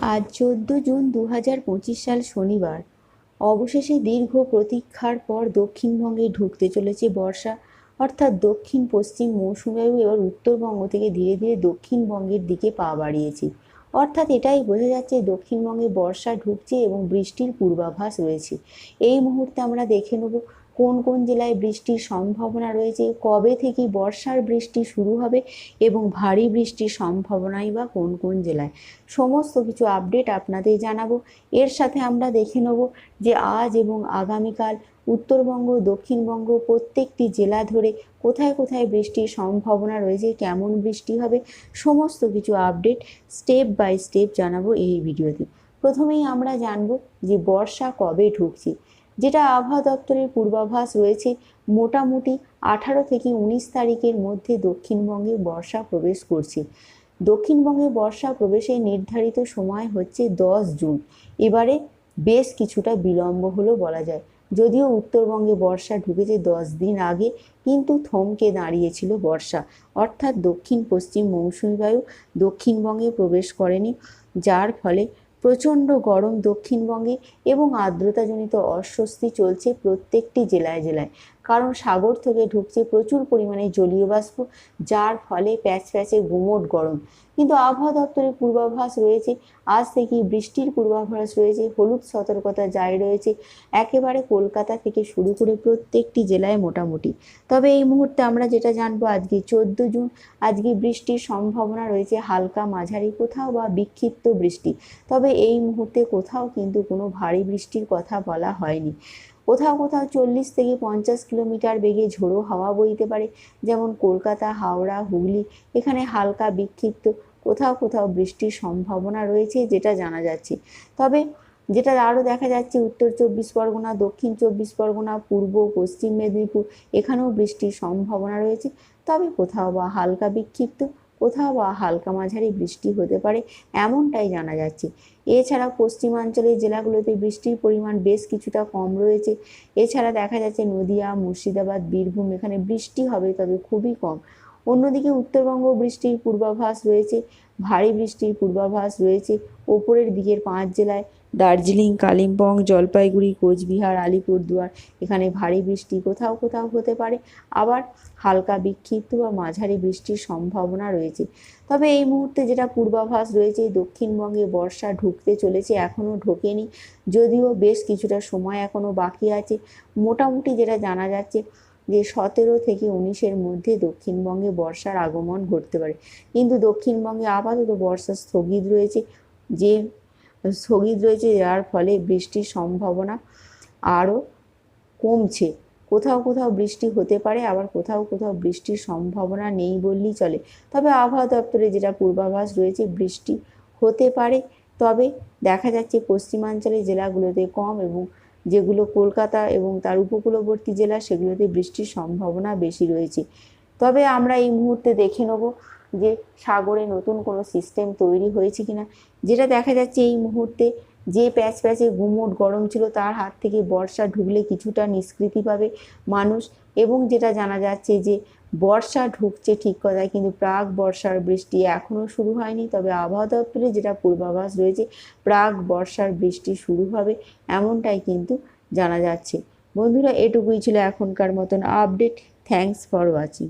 আজ চোদ্দ জুন দু হাজার পঁচিশ সাল শনিবার। অবশেষে দীর্ঘ প্রতীক্ষার পর দক্ষিণবঙ্গে ঢুকতে চলেছে বর্ষা। অর্থাৎ দক্ষিণ পশ্চিম মৌসুমী বায়ু এবার উত্তরবঙ্গ থেকে ধীরে ধীরে দক্ষিণবঙ্গের দিকে পা বাড়িয়েছে। অর্থাৎ এটাই বোঝা যাচ্ছে দক্ষিণবঙ্গে বর্ষা ঢুকছে এবং বৃষ্টির পূর্বাভাস রয়েছে। এই মুহূর্তে আমরা দেখে নেব কোন কোন জেলায় বৃষ্টির সম্ভাবনা রয়েছে? কবে থেকে বর্ষার বৃষ্টি শুরু হবে এবং ভারী বৃষ্টির সম্ভাবনাই বা কোন কোন জেলায়? সমস্ত কিছু আপডেট আপনাদের জানাব। এর সাথে আমরা দেখে নেব যে আজ এবং আগামীকাল উত্তরবঙ্গ, দক্ষিণবঙ্গ প্রত্যেকটি জেলা ধরে কোথায় কোথায় বৃষ্টির সম্ভাবনা রয়েছে, কেমন বৃষ্টি হবে, সমস্ত কিছু আপডেট স্টেপ বাই স্টেপ জানাব এই ভিডিওতে প্রথমেই আমরা জানব যে বর্ষা কবে ঢুকছে। যেটা আবহাওয়া দপ্তরের পূর্বাভাস রয়েছে, মোটামুটি আঠারো থেকে উনিশ তারিখের মধ্যে দক্ষিণবঙ্গে বর্ষা প্রবেশ করছে। দক্ষিণবঙ্গে বর্ষা প্রবেশের নির্ধারিত সময় হচ্ছে দশ জুন। এবারে বেশ কিছুটা বিলম্ব হলো বলা যায়। যদিও উত্তরবঙ্গে বর্ষা ঢুকেছে দশ দিন আগে, কিন্তু থমকে দাঁড়িয়েছিল বর্ষা। অর্থাৎ দক্ষিণ পশ্চিম মৌসুমী বায়ু দক্ষিণবঙ্গে প্রবেশ করেনি, যার ফলে প্রচণ্ড গরম দক্ষিণবঙ্গে এবং আর্দ্রতাজনিত অস্বস্তি চলছে প্রত্যেকটি জেলায় জেলায়। কারণ সাগর থেকে ঢুকছে প্রচুর পরিমাণে জলীয় বাষ্প, যার ফলে প্যাচ প্যাচে গুমোট গরম। কিন্তু আবহাওয়া দপ্তরের পূর্বাভাস রয়েছে, আজ থেকেই বৃষ্টির পূর্বাভাস রয়েছে, হলুদ সতর্কতা জারি রয়েছে, একেবারে কলকাতা থেকে শুরু করে প্রত্যেকটি জেলায় মোটামুটি। তবে এই মুহূর্তে আমরা যেটা জানব, আজকে চোদ্দ জুন, আজকে বৃষ্টির সম্ভাবনা রয়েছে হালকা মাঝারি, কোথাও বা বিক্ষিপ্ত বৃষ্টি। তবে এই মুহূর্তে কোথাও কিন্তু কোনো ভারী বৃষ্টির কথা বলা হয়নি। কোথাও কোথাও চল্লিশ থেকে পঞ্চাশ কিলোমিটার বেগে ঝোড়ো হাওয়া বইতে পারে, যেমন কলকাতা, হাওড়া, হুগলি। এখানে হালকা বিক্ষিপ্ত, কোথাও কোথাও বৃষ্টির সম্ভাবনা রয়েছে, যেটা জানা যাচ্ছে। তবে যেটা আরও দেখা যাচ্ছে, উত্তর চব্বিশ পরগনা, দক্ষিণ চব্বিশ পরগনা, পূর্ব, পশ্চিম মেদিনীপুর, এখানেও বৃষ্টির সম্ভাবনা রয়েছে। তবে কোথাও বা হালকা বিক্ষিপ্ত কোথাও বা হালকা মাঝারি বৃষ্টি হতে পারে এমনটাই জানা যাচ্ছে। এছাড়া পশ্চিমাঞ্চলের জেলাগুলোতে বৃষ্টির পরিমাণ বেশ কিছুটা কম রয়েছে। এছাড়া দেখা যাচ্ছে নদিয়া, মুর্শিদাবাদ, বীরভূম এখানে বৃষ্টি হবে তবে খুবই কম। অন্যদিকে উত্তরবঙ্গ বৃষ্টির পূর্বাভাস রয়েছে, ভারী বৃষ্টির পূর্বাভাস রয়েছে। ওপরের দিকের পাঁচ জেলায় দার্জিলিং, কালিম্পং, জলপাইগুড়ি, কোচবিহার, আলিপুরদুয়ার, এখানে ভারী বৃষ্টি কোথাও কোথাও হতে পারে। আবার হালকা বিক্ষিপ্ত বা মাঝারি বৃষ্টির সম্ভাবনা রয়েছে। তবে এই মুহূর্তে যেটা পূর্বাভাস রয়েছে, দক্ষিণবঙ্গে বর্ষা ঢুকতে চলেছে, এখনও ঢোকেনি। যদিও বেশ কিছুটা সময় এখনও বাকি আছে। মোটামুটি যেটা জানা যাচ্ছে যে সতেরো থেকে উনিশের মধ্যে দক্ষিণবঙ্গে বর্ষার আগমন ঘটতে পারে। কিন্তু দক্ষিণবঙ্গে আপাতত বর্ষা স্থগিত রয়েছে। যে স্থগিত রয়েছে, যার ফলে বৃষ্টির সম্ভাবনা আরও কমছে। কোথাও কোথাও বৃষ্টি হতে পারে, আবার কোথাও কোথাও বৃষ্টির সম্ভাবনা নেই বললেই চলে। তবে আবহাওয়া দপ্তরে যেটা পূর্বাভাস রয়েছে, বৃষ্টি হতে পারে, তবে দেখা যাচ্ছে পশ্চিমাঞ্চলের জেলাগুলোতে কম এবং যেগুলো কলকাতা এবং তার উপকূলবর্তী জেলা, সেগুলোতে বৃষ্টির সম্ভাবনা বেশি রয়েছে। তবে আমরা এই মুহূর্তে দেখে নেব যে সাগরে নতুন কোনো সিস্টেম তৈরি হয়েছে কিনা, যেটা দেখা যাচ্ছে এই মুহূর্তে যে প্যাচ প্যাচে গুমোট গরম ছিল, তার হাত থেকে বর্ষা ঢুকলে কিছুটা নিষ্কৃতি পাবে মানুষ এবং যেটা জানা যাচ্ছে যে বর্ষা ঢুকছে ঠিক কথা কিন্তু প্রাক বর্ষার বৃষ্টি এখনও শুরু হয়নি। তবে আবহাওয়া দপ্তরে যেটা পূর্বাভাস রয়েছে, প্রাক বর্ষার বৃষ্টি শুরু হবে এমনটাই কিন্তু জানা যাচ্ছে। বন্ধুরা, এটুকুই ছিল এখনকার মতন আপডেট থ্যাংকস ফর ওয়াচিং